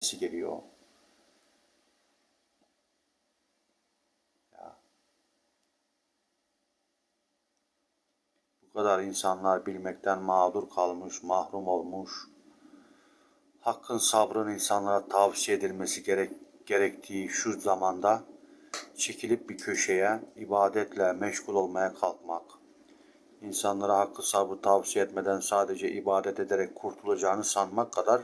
geliyor. Ya. Bu kadar insanlar bilmekten mağdur kalmış, mahrum olmuş. Hakkın sabrın insanlara tavsiye edilmesi gerek, gerektiği şu zamanda çekilip bir köşeye ibadetle meşgul olmaya kalkmak, insanlara hakkı sabrı tavsiye etmeden sadece ibadet ederek kurtulacağını sanmak kadar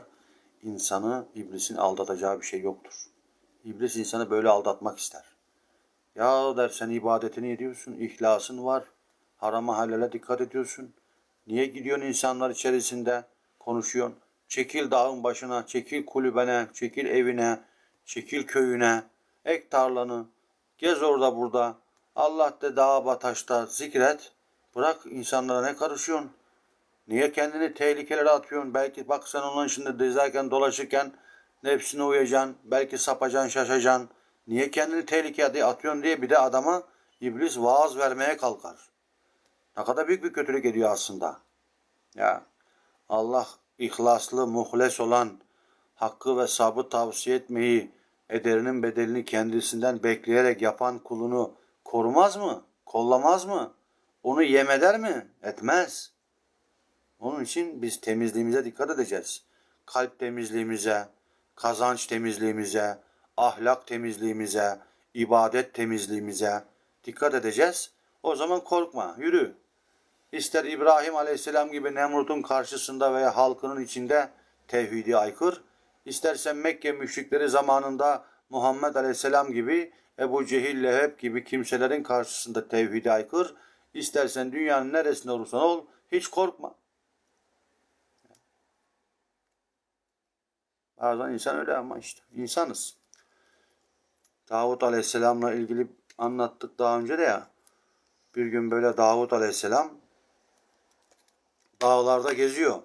insanı iblisin aldatacağı bir şey yoktur. İblis insanı böyle aldatmak ister. Ya der sen ibadetini ediyorsun, ihlasın var, harama halale dikkat ediyorsun. Niye gidiyorsun insanlar içerisinde konuşuyorsun? Çekil dağın başına, çekil kulübene, çekil evine, çekil köyüne, ek tarlanı, gez orada burada. Allah de dağa bataşta zikret. Bırak insanlara ne karışıyorsun? Niye kendini tehlikelere atıyorsun? Belki bak sen onun içinde dizerken dolaşırken nefsine uyacaksın. Belki sapacaksın, şaşacaksın. Niye kendini tehlikeye atıyorsun diye bir de adama iblis vaaz vermeye kalkar. Ne kadar büyük bir kötülük ediyor aslında. Ya Allah ihlaslı, muhles olan hakkı ve sabrı tavsiye etmeyi, ederinin bedelini kendisinden bekleyerek yapan kulunu korumaz mı? Kollamaz mı? Onu yem eder mi? Etmez. Onun için biz temizliğimize dikkat edeceğiz. Kalp temizliğimize, kazanç temizliğimize, ahlak temizliğimize, ibadet temizliğimize dikkat edeceğiz. O zaman korkma, yürü. İster İbrahim Aleyhisselam gibi Nemrut'un karşısında veya halkının içinde tevhidi aykır, istersen Mekke müşrikleri zamanında Muhammed Aleyhisselam gibi Ebu Cehil Leheb gibi kimselerin karşısında tevhidi aykır, istersen dünyanın neresinde olursan ol, hiç korkma. Bazen insan öyle ama işte insanız. Davut Aleyhisselam'la ilgili anlattık daha önce de ya. Bir gün böyle Davut Aleyhisselam dağlarda geziyor.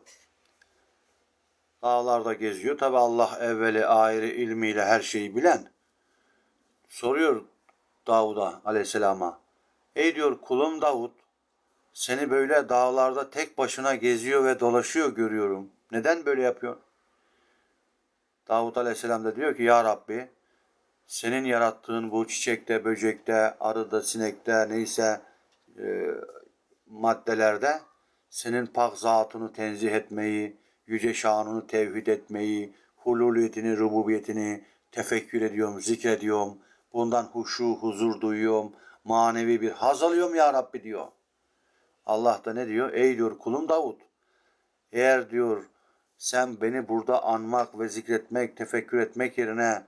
Dağlarda geziyor. Tabi Allah evveli ayrı ilmiyle her şeyi bilen. Soruyor Davud'a Aleyhisselam'a. Ey diyor kulum Davut seni böyle dağlarda tek başına geziyor ve dolaşıyor görüyorum. Neden böyle yapıyor? Davut Aleyhisselam da diyor ki Ya Rabbi senin yarattığın bu çiçekte, böcekte, arıda, sinekte neyse e, maddelerde senin pak zatını tenzih etmeyi, yüce şanını tevhid etmeyi, hululiyetini, rububiyetini tefekkür ediyorum, zikrediyorum. Bundan huşu, huzur duyuyorum. Manevi bir haz alıyorum ya Rabbi diyor. Allah da ne diyor? Ey diyor kulum Davut. Eğer diyor sen beni burada anmak ve zikretmek, tefekkür etmek yerine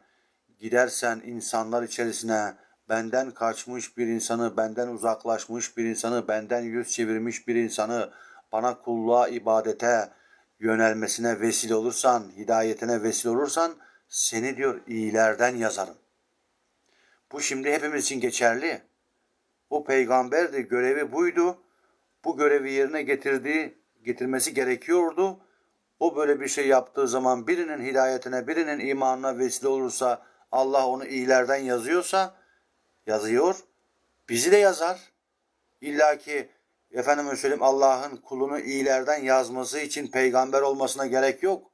gidersen insanlar içerisine benden kaçmış bir insanı, benden uzaklaşmış bir insanı, benden yüz çevirmiş bir insanı bana kulluğa, ibadete yönelmesine vesile olursan, hidayetine vesile olursan seni diyor iyilerden yazarım. Bu şimdi hepimiz için geçerli. O peygamberdi, görevi buydu. Bu görevi yerine getirdiği, getirmesi gerekiyordu. O böyle bir şey yaptığı zaman birinin hidayetine, birinin imanına vesile olursa, Allah onu iyilerden yazıyorsa, yazıyor. Bizi de yazar. İlla ki efendime söyleyeyim Allah'ın kulunu iyilerden yazması için peygamber olmasına gerek yok.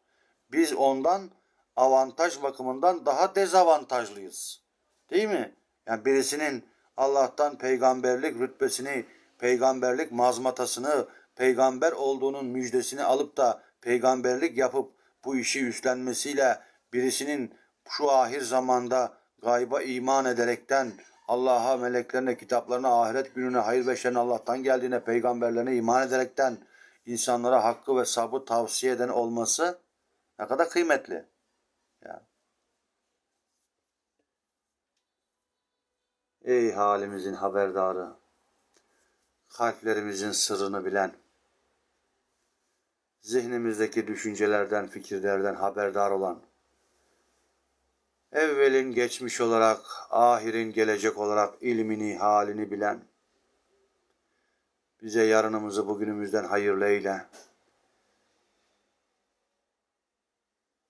Biz ondan avantaj bakımından daha dezavantajlıyız. Değil mi? Yani birisinin Allah'tan peygamberlik rütbesini, peygamberlik mazmatasını, peygamber olduğunun müjdesini alıp da peygamberlik yapıp bu işi üstlenmesiyle birisinin şu ahir zamanda gayba iman ederekten Allah'a, meleklerine, kitaplarına, ahiret gününe, hayır ve şerrin Allah'tan geldiğine, peygamberlerine iman ederekten insanlara hakkı ve sabrı tavsiye eden olması ne kadar kıymetli. Ya. Ey halimizin haberdarı, kalplerimizin sırrını bilen, zihnimizdeki düşüncelerden, fikirlerden haberdar olan, evvelin geçmiş olarak, ahirin gelecek olarak ilmini, halini bilen, bize yarınımızı bugünümüzden hayırlı eyle.